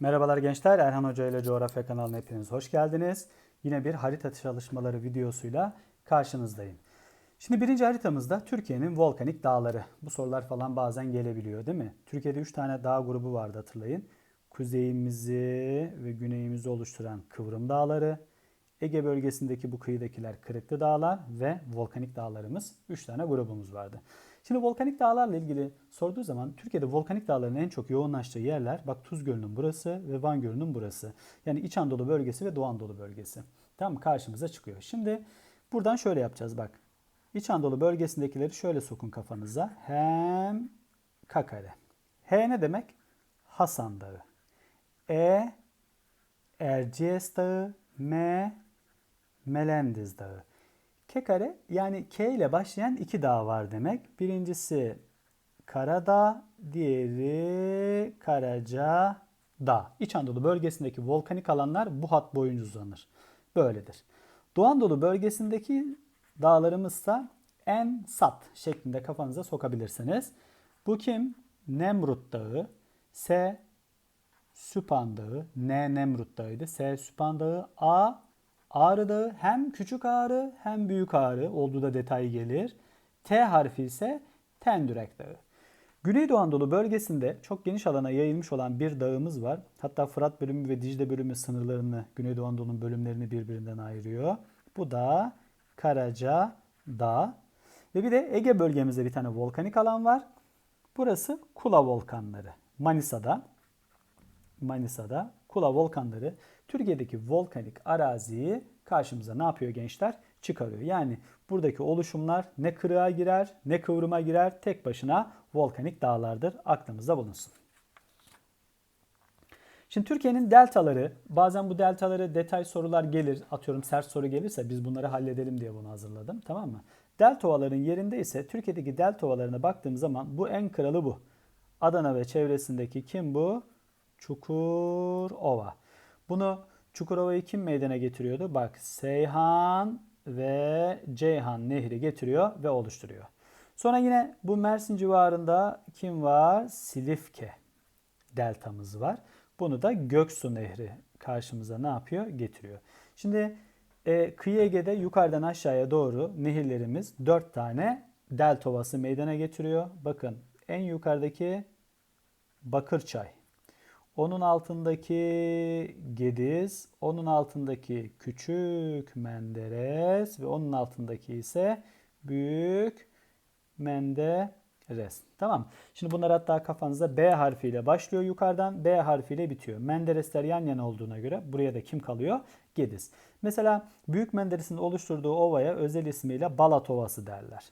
Merhabalar gençler, Erhan Hoca ile Coğrafya kanalına hepiniz hoş geldiniz. Yine bir harita çalışmaları videosuyla karşınızdayım. Şimdi birinci haritamızda Türkiye'nin volkanik dağları. Bu sorular falan bazen gelebiliyor değil mi? Türkiye'de 3 tane dağ grubu vardı hatırlayın. Kuzeyimizi ve güneyimizi oluşturan Kıvrım Dağları, Ege bölgesindeki bu kıyıdakiler Kırıklı Dağlar ve volkanik dağlarımız 3 tane grubumuz vardı. Şimdi volkanik dağlarla ilgili sorduğu zaman Türkiye'de volkanik dağların en çok yoğunlaştığı yerler bak Tuz Gölü'nün burası ve Van Gölü'nün burası. Yani İç Anadolu bölgesi ve Doğu Anadolu bölgesi. Mı? Karşımıza çıkıyor. Şimdi buradan şöyle yapacağız bak. İç Anadolu bölgesindekileri şöyle sokun kafanıza. Hem K kare. H ne demek? Hasan Dağı. E Erciyes Dağı. M Melendiz Dağı. K kare yani K ile başlayan iki dağ var demek. Birincisi Karadağ, diğeri Karaca Dağ. İç Anadolu bölgesindeki volkanik alanlar bu hat boyunca uzanır. Böyledir. Doğu Anadolu bölgesindeki dağlarımızsa En Sat şeklinde kafanıza sokabilirsiniz. Bu kim? Nemrut Dağı, S Süphan Dağı, N Nemrut Dağı'ydı. S Süphan Dağı, A Ağrı Dağı hem küçük ağrı hem büyük ağrı olduğu da detay gelir. T harfi ise Tendürek Dağı. Güneydoğu Anadolu bölgesinde çok geniş alana yayılmış olan bir dağımız var. Hatta Fırat bölümü ve Dicle bölümü sınırlarını, Güneydoğu Anadolu'nun bölümlerini birbirinden ayırıyor. Bu da Karaca Dağ. Ve bir de Ege bölgemizde bir tane volkanik alan var. Burası Kula Volkanları. Manisa'da. Manisa'da Kula Volkanları Türkiye'deki volkanik araziyi karşımıza ne yapıyor gençler? Çıkarıyor. Yani buradaki oluşumlar ne kırığa girer ne kıvrıma girer tek başına volkanik dağlardır. Aklımızda bulunsun. Şimdi Türkiye'nin deltaları bazen bu deltaları detay sorular gelir. Atıyorum sert soru gelirse biz bunları halledelim diye bunu hazırladım. Tamam mı? Delta ovaların yerinde ise Türkiye'deki delta ovalarına baktığımız zaman bu en kralı bu. Adana ve çevresindeki kim bu? Çukurova. Bunu Çukurova'yı kim meydana getiriyordu? Bak Seyhan ve Ceyhan nehri getiriyor ve oluşturuyor. Sonra yine bu Mersin civarında kim var? Silifke deltamız var. Bunu da Göksu Nehri karşımıza ne yapıyor? Getiriyor. Şimdi e, kıyı Ege'de yukarıdan aşağıya doğru nehirlerimiz 4 tane delta ovası meydana getiriyor. Bakın en yukarıdaki Bakırçay. Onun altındaki Gediz, onun altındaki Küçük Menderes ve onun altındaki ise Büyük Menderes. Tamam. Şimdi bunlar hatta kafanızda B harfiyle başlıyor yukarıdan, B harfiyle bitiyor. Menderesler yan yana olduğuna göre buraya da kim kalıyor? Gediz. Mesela Büyük Menderes'in oluşturduğu ovaya özel ismiyle Balat Ovası derler.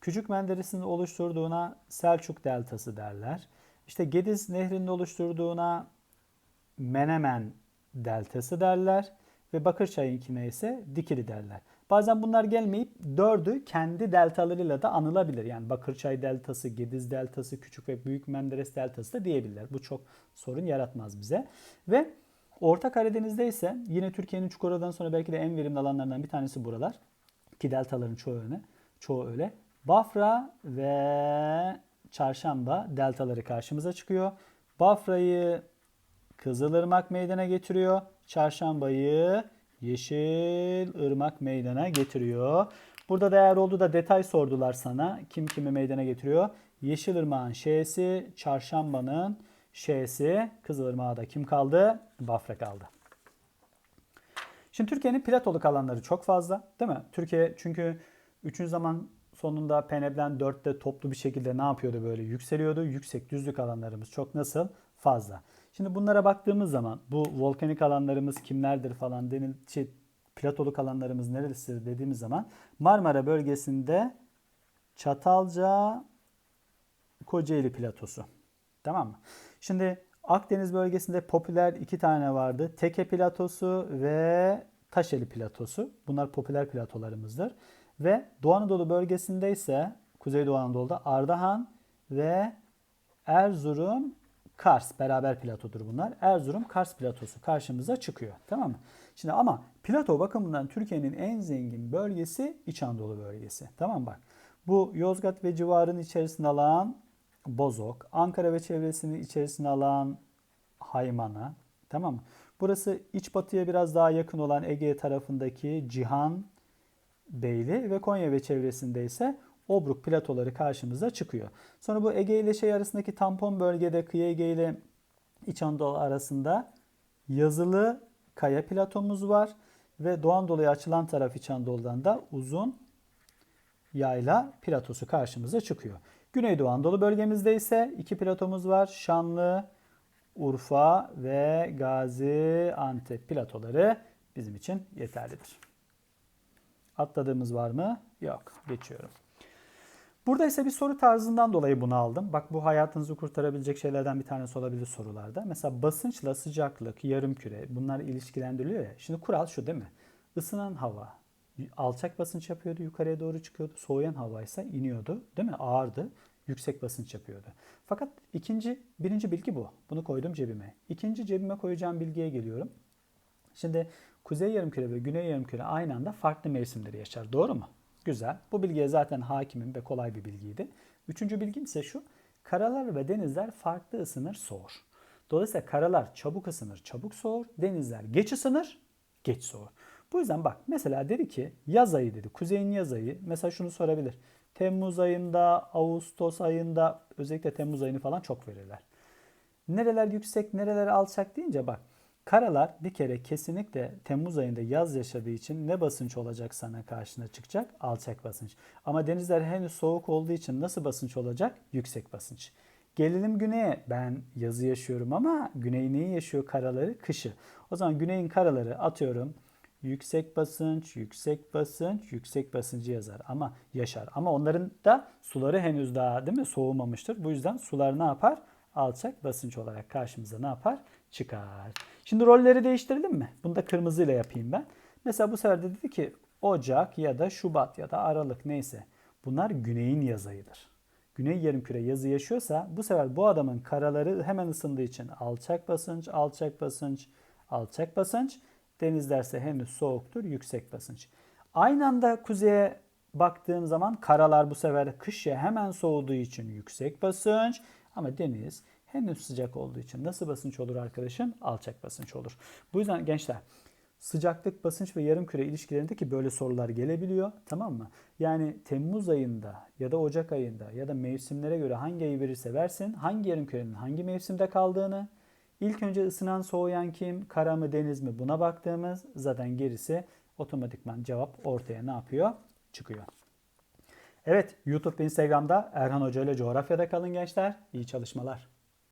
Küçük Menderes'in oluşturduğuna Selçuk Deltası derler. İşte Gediz Nehri'nin oluşturduğuna Menemen deltası derler ve Bakırçay'ınkine ise Dikili derler. Bazen bunlar gelmeyip dördü kendi deltalarıyla da anılabilir. Yani Bakırçay deltası, Gediz deltası, Küçük ve Büyük Menderes deltası da diyebilirler. Bu çok sorun yaratmaz bize. Ve Orta Karadeniz'de ise yine Türkiye'nin Çukurova'dan sonra belki de en verimli alanlarından bir tanesi buralar. Ki deltaların çoğu öyle. Çoğu öyle. Bafra ve Çarşamba deltaları karşımıza çıkıyor. Bafra'yı Kızılırmak meydana getiriyor. Çarşambayı Yeşil Irmak meydana getiriyor. Burada değer oldu da detay sordular sana. Kim kimi meydana getiriyor? Yeşil Irmak'ın Ş'si, Çarşamba'nın Ş'si. Kızılırmak'da kim kaldı? Bafra kaldı. Şimdi Türkiye'nin platoluk alanları çok fazla değil mi? Türkiye çünkü 3. zaman sonunda Peneblen 4'te toplu bir şekilde ne yapıyordu böyle yükseliyordu. Yüksek düzlük alanlarımız çok nasıl? Fazla. Şimdi bunlara baktığımız zaman bu volkanik alanlarımız kimlerdir falan denil şey, platoluk alanlarımız neresidir dediğimiz zaman Marmara bölgesinde Çatalca Kocaeli platosu. Tamam mı? Şimdi Akdeniz bölgesinde popüler iki tane vardı. Teke platosu ve Taşeli platosu. Bunlar popüler platolarımızdır. Ve Doğu Anadolu bölgesinde ise Kuzeydoğu Anadolu'da Ardahan ve Erzurum Kars beraber platodur bunlar. Erzurum Kars platosu karşımıza çıkıyor. Tamam mı? Şimdi ama plato bakımından Türkiye'nin en zengin bölgesi İç Anadolu bölgesi. Tamam? Bak. Bu Yozgat ve civarını içerisine alan Bozok, Ankara ve çevresini içerisine alan Haymana, Tamam mı? Burası iç batıya biraz daha yakın olan Ege tarafındaki Cihan Beyli ve Konya ve çevresinde ise Obruk platoları karşımıza çıkıyor. Sonra bu Ege ile şey arasındaki tampon bölgede kıyı Ege ile İç Anadolu arasında yazılı kaya platomuz var ve Doğu Anadolu'ya açılan taraf İç Anadolu'dan da uzun yayla platosu karşımıza çıkıyor. Güneydoğu Anadolu bölgemizde ise iki platomuz var. Şanlı, Urfa ve Gaziantep platoları bizim için yeterlidir. Atladığımız var mı? Yok. Geçiyorum. Burada ise bir soru tarzından dolayı bunu aldım. Bak bu hayatınızı kurtarabilecek şeylerden bir tanesi olabilir sorularda. Mesela basınçla sıcaklık, yarım küre bunlar ilişkilendiriliyor ya. Şimdi kural şu değil mi? Isınan hava alçak basınç yapıyordu, yukarıya doğru çıkıyordu. Soğuyan hava ise iniyordu, değil mi? Ağırdı, yüksek basınç yapıyordu. Fakat ikinci, birinci bilgi bu. Bunu koydum cebime. İkinci cebime koyacağım bilgiye geliyorum. Şimdi kuzey yarımküre ve güney yarımküre aynı anda farklı mevsimleri yaşar. Doğru mu? Güzel. Bu bilgiye zaten hakimim ve kolay bir bilgiydi. Üçüncü bilgim ise şu. Karalar ve denizler farklı ısınır, soğur. Dolayısıyla karalar çabuk ısınır, çabuk soğur. Denizler geç ısınır, geç soğur. Bu yüzden bak mesela dedi ki yaz ayı dedi. Kuzeyin yaz ayı. Mesela şunu sorabilir. Temmuz ayında, Ağustos ayında özellikle Temmuz ayını falan çok verirler. Nereler yüksek, nereler alçak deyince bak Karalar bir kere kesinlikle Temmuz ayında yaz yaşadığı için ne basınç olacak sana karşına çıkacak? Alçak basınç. Ama denizler henüz soğuk olduğu için nasıl basınç olacak? Yüksek basınç. Gelelim güneye. Ben yazı yaşıyorum ama güney neyi yaşıyor? Karaları, kışı. O zaman güneyin karaları atıyorum. Yüksek basınç, yüksek basınç, yüksek basıncı yazar ama yaşar. Ama onların da suları henüz daha değil mi soğumamıştır. Bu yüzden sular ne yapar? Alçak basınç olarak karşımıza ne yapar? Çıkar. Şimdi rolleri değiştirelim mi? Bunu da kırmızıyla yapayım ben. Mesela bu sefer de dedi ki Ocak ya da Şubat ya da Aralık neyse. Bunlar güneyin yaz ayıdır. Güney yarımküre yazı yaşıyorsa bu sefer bu adamın karaları hemen ısındığı için alçak basınç, alçak basınç, alçak basınç. Denizlerse henüz soğuktur, yüksek basınç. Aynı anda kuzeye baktığım zaman karalar bu sefer kış ya hemen soğuduğu için yüksek basınç ama deniz henüz sıcak olduğu için nasıl basınç olur arkadaşım? Alçak basınç olur. Bu yüzden gençler sıcaklık, basınç ve yarım küre ilişkilerindeki böyle sorular gelebiliyor. Tamam mı? Yani Temmuz ayında ya da Ocak ayında ya da mevsimlere göre hangi ayı verirse versin hangi yarım kürenin hangi mevsimde kaldığını İlk önce ısınan soğuyan kim, kara mı deniz mi buna baktığımız zaten gerisi otomatikman cevap ortaya ne yapıyor? Çıkıyor. Evet YouTube ve Instagram'da Erhan Hoca ile coğrafyada kalın gençler. İyi çalışmalar.